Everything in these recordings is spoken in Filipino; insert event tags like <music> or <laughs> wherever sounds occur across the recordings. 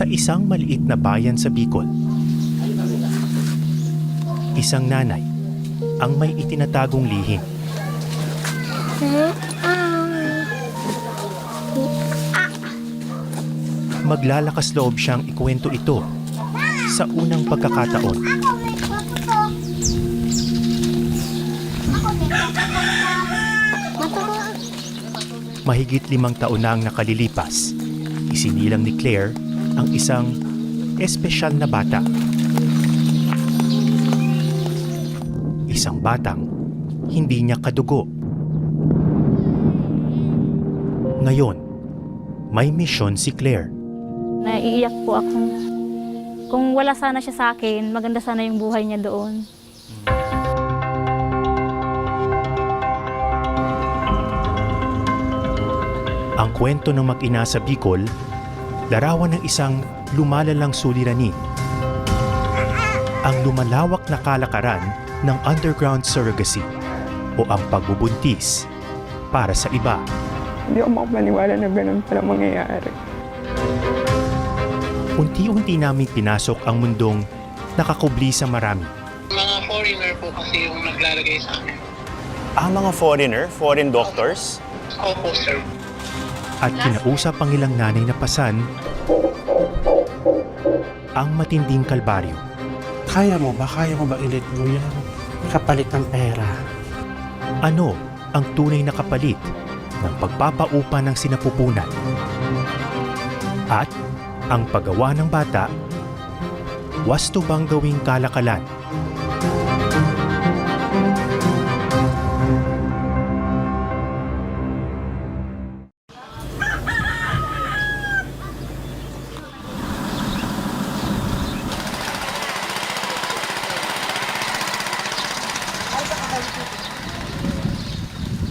Sa isang maliit na bayan sa Bicol, isang nanay ang may itinatagong lihim. Maglalakas loob siyang ikwento ito sa unang pagkakataon. Mahigit limang taon na ang nakalilipas. Isinilang ni Claire ang isang espesyal na bata. Isang batang hindi niya kadugo. Ngayon, may misyon si Claire. Naiiyak po ako. Kung wala sana siya sa akin, maganda sana yung buhay niya doon. Ang kwento ng mag-ina sa Bicol, larawan ng isang lumalalang suliranin. Ang lumalawak na kalakaran ng underground surrogacy o ang pagbubuntis para sa iba. Hindi ako makapaniwala na ganun pala mangyayari. Unti-unti namin pinasok ang mundong nakakubli sa marami. Mga foreigner po kasi yung naglalagay sa akin. Ang mga foreigner, foreign doctors, Opo, sir. At kinausap ang ilang nanay na pasan ang matinding kalbaryo. Kaya mo ba? Kaya mo ba ilit mo yan? Kapalit ng pera. Ano ang tunay na kapalit ng pagpapaupa ng sinapupunan? At ang paggawa ng bata, wasto bang gawing kalakalan?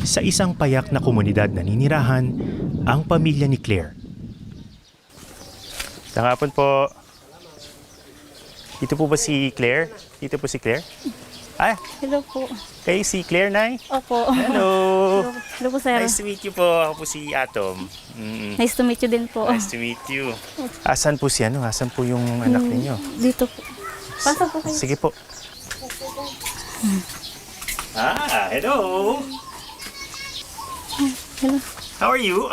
Sa isang payak na komunidad na ninirahan, ang pamilya ni Claire. Tangapon po. Dito po ba si Claire? Dito po si Claire? Ah, Hello po. kayo si Claire, Nay? Opo. Hello! Hello po, sir. Nice to meet you po. Ako po si Atom. Mm, Nice to meet you din po. Nice to meet you. Asan po si ano? Asan po yung anak ninyo? Dito po. Pasok po kayo. Sige po. Ah, hello! Hello. How are you?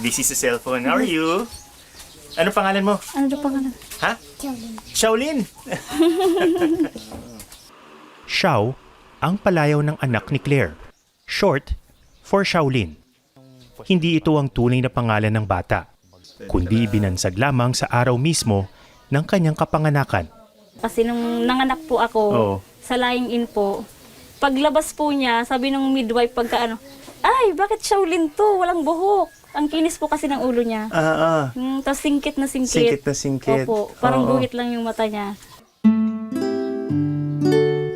This is a cellphone. How are you? Ano pangalan mo? Ano daw pangalan? Ha? Shaolin. Xiao, <laughs> ang palayaw ng anak ni Claire. Short for Shaolin. Hindi ito ang tunay na pangalan ng bata, kundi binansag lamang sa araw mismo ng kanyang kapanganakan. Kasi nung nanganak po ako, Oo. sa lying in po, paglabas po niya, sabi ng midwife pagka ano, ay, bakit Shaolin to? Walang buhok. Ang kinis po kasi ng ulo niya. Ah, ah. Hmm, Tapos singkit na singkit. Singkit na singkit. Opo, parang Oo. guhit lang yung mata niya.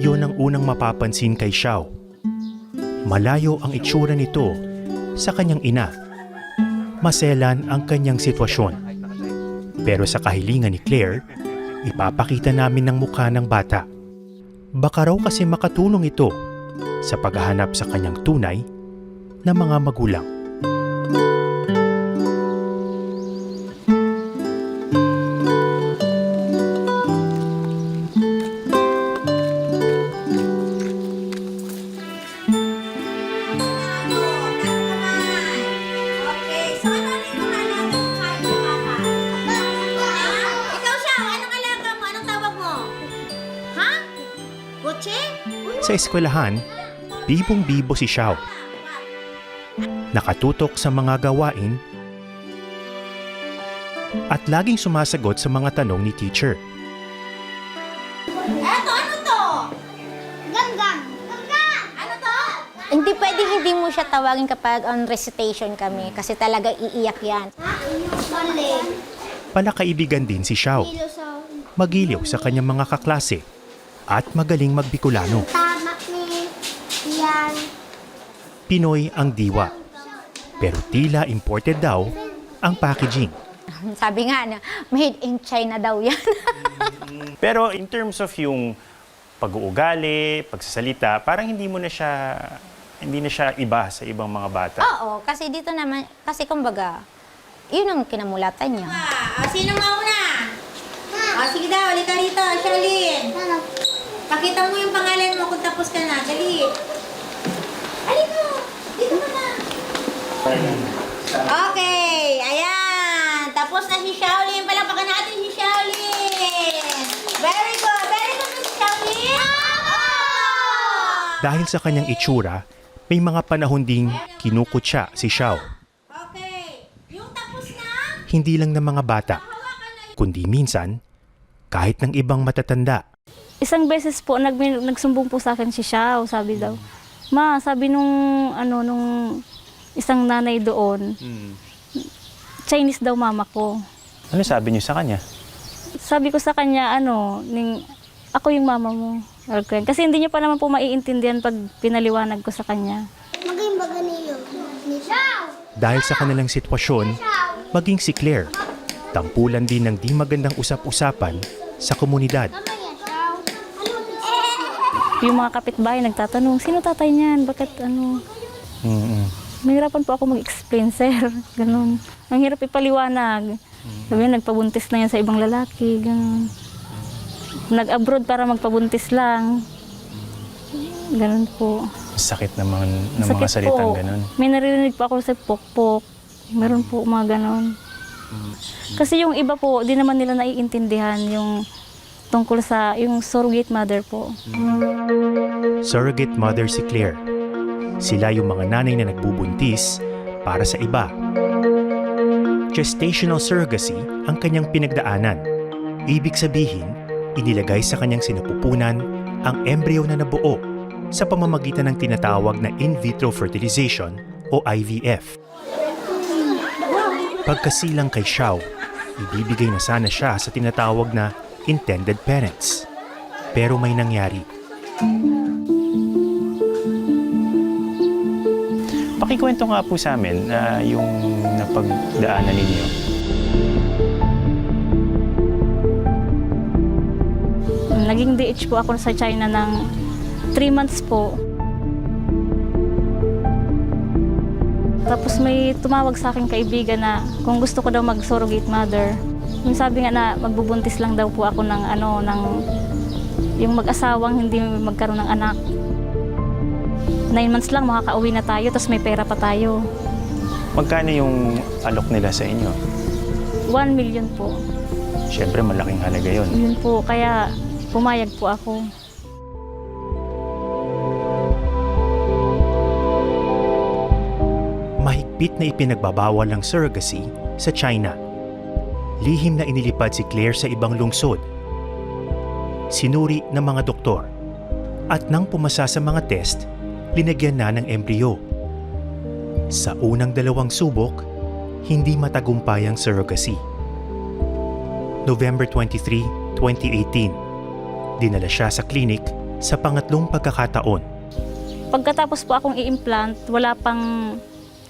Yun ang unang mapapansin kay Xiao. Malayo ang itsura nito sa kanyang ina. Maselan ang kanyang sitwasyon. Pero sa kahilingan ni Claire, ipapakita namin ng mukha ng bata. Baka raw kasi makatulong ito sa paghahanap sa kanyang tunay na mga magulang. Sa eskwelahan, bibong-bibo si Xiao. Nakatutok sa mga gawain at laging sumasagot sa mga tanong ni teacher. Eto, ano to? Ganggang. Ganggang. Ano to? Hindi pwedeng hindi mo siya tawagin kapag on recitation kami kasi talaga iiyak yan. Mali. Palakaibigan din si Xiao. Sa... Magiliw sa kanyang mga kaklase at magaling magbikulano. Tama ni... Yan. Pinoy ang diwa. Pero tila imported daw ang packaging. <laughs> Sabi nga na, made in China daw yan. <laughs> Pero in terms of yung pag-uugali, pagsasalita, parang hindi mo na siya hindi na siya iba sa ibang mga bata. Oo, kasi dito naman, kasi kumbaga, yun ang kinamulatan niya. Ah, sino mauna? Ah, sige daw, halika rito, Charlene. Pakita mo yung pangalan mo kung tapos ka na. Dali. Alin mo. Dito ka na. Okay, ayan. Tapos na si Shaolin. Palakpakan natin si Shaolin. Very good. Very good, Miss Shaolin. Ah! Dahil sa kanyang itsura, may mga panahon ding kinukutya si Xiao. Okay. Yung tapos na, Hindi lang ng mga bata, kundi minsan, kahit ng ibang matatanda. Isang beses po, nag, nagsumbong po sa akin si Xiao, sabi daw. Ma, sabi nung, ano, nung isang nanay doon, Chinese daw mama ko. Ano sabi niyo sa kanya? Sabi ko sa kanya, ano, ning, ako yung mama mo. Ganyan. Kasi hindi niya pa naman po maiintindihan pag pinaliwanag ko sa kanya. Maging baga niyo. Dahil sa kanilang sitwasyon, maging si Claire, tampulan din ng di magandang usap-usapan sa komunidad. Yung mga kapitbahay nagtatanong, sino tatay niyan? Bakit ano? Mahirapan po ako mag-explain, sir. Ganun. Ang hirap ipaliwanag. Sabi niya, nagpabuntis na yan sa ibang lalaki. Ganun. Nag-abroad para magpabuntis lang. Ganun po. Sakit naman ng Sakit mga salitang po. ganun. May naririnig po ako sa pokpok. Meron po mga ganon. Kasi yung iba po, di naman nila naiintindihan yung tungkol sa yung surrogate mother po. Surrogate mother si Claire. Sila yung mga nanay na nagbubuntis para sa iba. Gestational surrogacy ang kanyang pinagdaanan. Ibig sabihin, inilagay sa kanyang sinapupunan ang embryo na nabuo sa pamamagitan ng tinatawag na in vitro fertilization o IVF. Pagkasilang kay Xiao, ibibigay na sana siya sa tinatawag na intended parents. Pero may nangyari. Pakikwento nga po sa amin ah, yung napagdaanan ninyo. Naging DH po ako sa China ng 3 months po. Tapos may tumawag sa aking kaibigan na kung gusto ko daw mag-surrogate mother. Yung sabi nga na magbubuntis lang daw po ako ng ano, ng yung mag-asawang hindi magkaroon ng anak. Nine months lang makakauwi na tayo, tapos may pera pa tayo. Magkano yung alok nila sa inyo? 1 million po. Siyempre, malaking halaga yon. Yun po, kaya pumayag po ako. mahigpit na ipinagbabawal ng surrogacy sa China. Lihim na inilipad si Claire sa ibang lungsod. Sinuri ng mga doktor. At nang pumasa sa mga test, linagyan na ng embryo. Sa unang dalawang subok, hindi matagumpay ang surrogacy. November 23, 2018. Dinala siya sa klinik sa pangatlong pagkakataon. Pagkatapos po akong i-implant, wala pang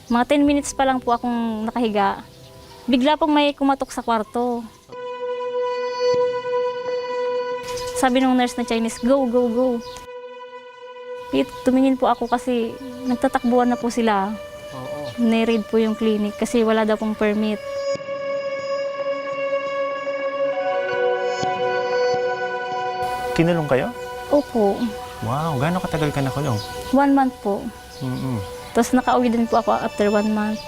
mga 10 minutes pa lang po akong nakahiga. Bigla pong may kumatok sa kwarto. Sabi nung nurse na Chinese, go, go, go. Pit, tumingin po ako kasi nagtatakbuhan na po sila. Niread po yung clinic kasi wala daw pong permit. Kinulong kayo? Opo, Wow, gaano katagal ka nakulong? one month po. Mm-mm. Tapos nakauwi din po ako after one month.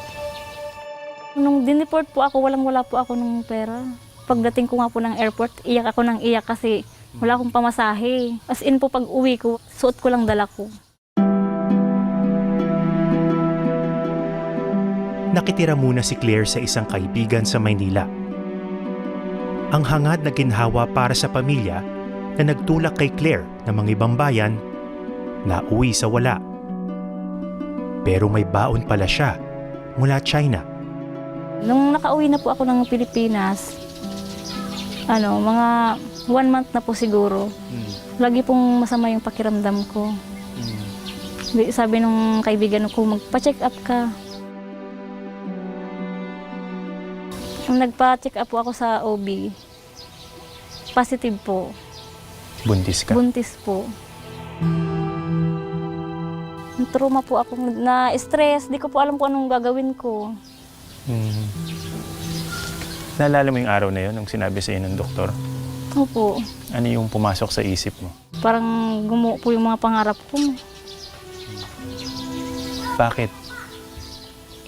Nung dineport po ako, walang-wala po ako ng pera. Pagdating ko nga po ng airport, iyak ako ng iyak kasi wala akong pamasahe. As in po pag uwi ko, suot ko lang dala ko. nakitira muna si Claire sa isang kaibigan sa Maynila. Ang hangad na ginhawa para sa pamilya na nagtulak kay Claire ng mga ibang bayan, nauwi sa wala. Pero may baon pala siya mula China. Nung nakauwi na po ako ng Pilipinas, ano, mga one month na po siguro. Lagi pong masama yung pakiramdam ko. Di- Sabi nung kaibigan ko, magpa-check up ka. Nung nagpa-check up po ako sa OB, positive po. Buntis ka? Buntis po. Trauma po ako na stress. Di ko po alam kung anong gagawin ko. Mm. Naalala mo yung araw na yun nung sinabi sa ng doktor? Opo. Ano yung pumasok sa isip mo? Parang gumuo po yung mga pangarap ko. Bakit?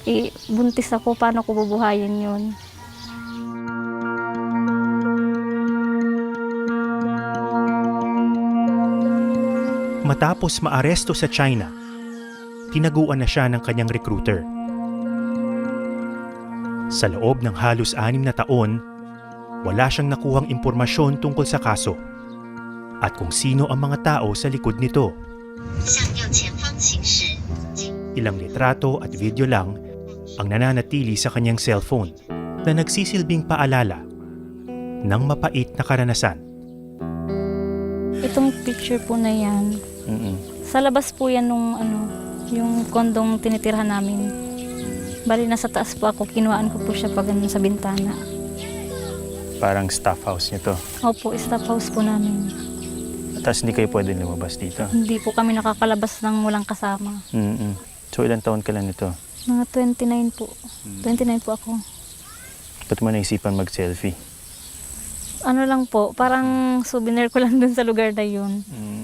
Eh, buntis ako, paano ko bubuhayin yun? Matapos maaresto sa China, tinaguan na siya ng kanyang recruiter. Sa loob ng halos anim na taon, wala siyang nakuhang impormasyon tungkol sa kaso at kung sino ang mga tao sa likod nito. Ilang litrato at video lang ang nananatili sa kanyang cellphone na nagsisilbing paalala ng mapait na karanasan. Itong picture po na yan, Mm-mm. sa labas po yan nung ano, yung kondong tinitirhan namin. Bali, nasa taas po ako, kinuhaan ko po siya pag ano, sa bintana. Parang staff house nito. Opo, staff house po namin. Tapos hindi kayo pwedeng lumabas dito. Hindi po kami nakakalabas ng walang kasama. Mm-mm. So ilang taon ka lang nito? Mga 29 po. 29 po ako. Ba't mo naisipan mag-selfie? Ano lang po, parang souvenir ko lang dun sa lugar na yun. Mm-mm.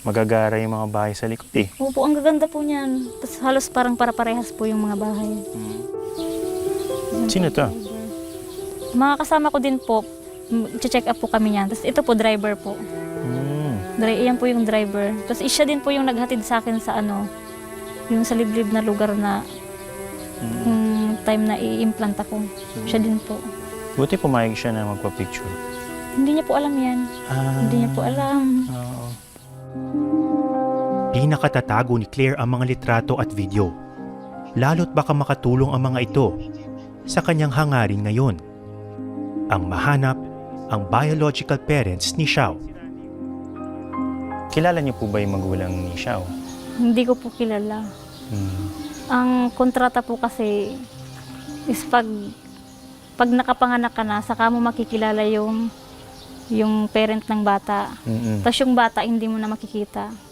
Magagara yung mga bahay sa likod eh. Opo, ang gaganda po niyan. Tapos halos parang para-parehas po yung mga bahay. Sino to? Mga kasama ko din po, check up po kami niyan. Tapos ito po, driver po. Mm. Dri- Iyan po yung driver. Tapos siya din po yung naghatid sa akin sa ano, yung sa liblib na lugar na yung time na i-implant ako. Siya din po. Buti pumayag siya na magpa-picture. Hindi niya po alam yan. Ah. Hindi niya po alam. Oo. Pinakatatago ni Claire ang mga litrato at video. Lalo't baka makatulong ang mga ito sa kanyang hangarin ngayon. Ang mahanap ang biological parents ni Xiao. Kilala niyo po ba yung magulang ni Xiao? Hindi ko po kilala. Mm. Ang kontrata po kasi is pag pag nakapanganak ka na, saka mo makikilala yung yung parent ng bata. Mm-mm. Tapos yung bata hindi mo na makikita.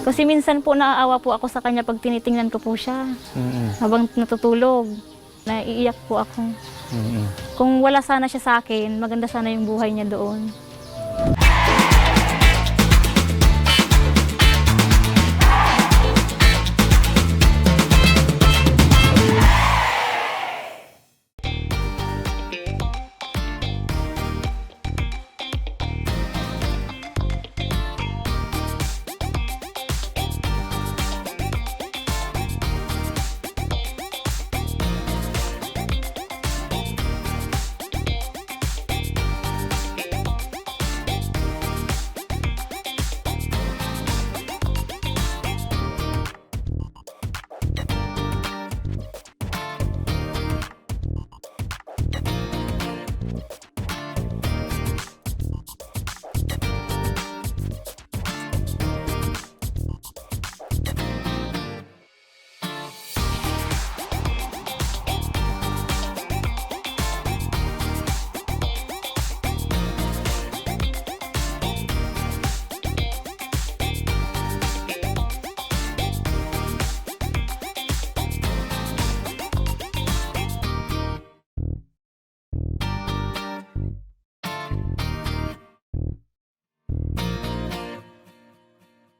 Kasi minsan po naaawa po ako sa kanya pag tinitingnan ko po siya Mm-mm. habang natutulog. Naiiyak po ako. Mm-mm. Kung wala sana siya sa akin, maganda sana yung buhay niya doon.